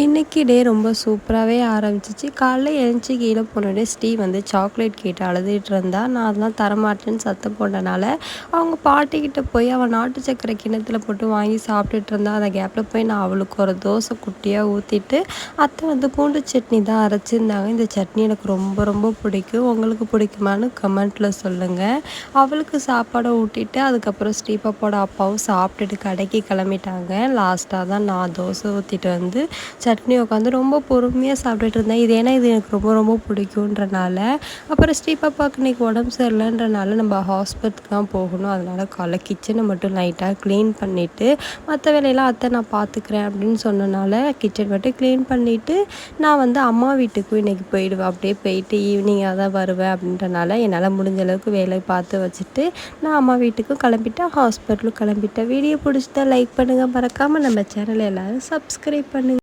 இன்றைக்கி டே ரொம்ப சூப்பராகவே ஆரம்பிச்சிச்சு. காலைல எழுந்துச்சி கீழே போனோடனே ஸ்ரீ வந்து சாக்லேட் கேட்டு அழுதுகிட்டு இருந்தா. நான் அதெல்லாம் தரமாட்டேன்னு சத்தம் போட்டனால அவங்க பாட்டிக்கிட்ட போய் அவள் நாட்டு சக்கரை கிணத்துல போட்டு வாங்கி சாப்பிட்டுட்டு இருந்தா. அந்த கேப்பில் போய் நான் அவளுக்கு ஒரு தோசை குட்டியாக ஊற்றிட்டு அத்தை வந்து பூண்டு சட்னி தான் அரைச்சிருந்தாங்க. இந்த சட்னி எனக்கு ரொம்ப ரொம்ப பிடிக்கும். உங்களுக்கு பிடிக்குமான்னு கமெண்ட்டில் சொல்லுங்கள் அவளுக்கு சாப்பாடை ஊட்டிட்டு அதுக்கப்புறம் ஸ்ரீபாப்போட அப்பாவும் சாப்பிட்டுட்டு கடைக்கு கிளம்பிட்டாங்க. லாஸ்ட்டாக தான் நான் தோசை ஊற்றிட்டு வந்து சட்னி உட்காந்து ரொம்ப பொறுமையாக சாப்பிட்டுட்டு இருந்தேன். இது ஏன்னா இது எனக்கு ரொம்ப ரொம்ப பிடிக்குன்றனால அப்புறம் ஸ்ரீபாப்பாவுக்கு இன்றைக்கி உடம்பு சரியில்லைன்றனால நம்ம ஹாஸ்பிட்டலுக்கு தான் போகணும். அதனால் காலைல கிச்சனை மட்டும் லைட்டாக க்ளீன் பண்ணிவிட்டு மற்ற வேலையெல்லாம் அத்தை நான் பார்த்துக்கிறேன் அப்படின்னு சொன்னனால கிச்சன் மட்டும் க்ளீன் பண்ணிவிட்டு நான் வந்து அம்மா வீட்டுக்கும் இன்றைக்கி போயிடுவேன். அப்படியே போயிட்டு ஈவினிங்காக தான் வருவேன் அப்படின்றனால என்னால் முடிஞ்ச அளவுக்கு வேலையை பார்த்து வச்சுட்டு நான் அம்மா வீட்டுக்கும் கிளம்பிட்டேன். ஹாஸ்பிட்டலுக்கு கிளம்பிட்டேன். வீடியோ பிடிச்சிட்டா லைக் பண்ணுங்கள் மறக்காமல் நம்ம சேனலை எல்லோரும் சப்ஸ்கிரைப் பண்ணுங்கள்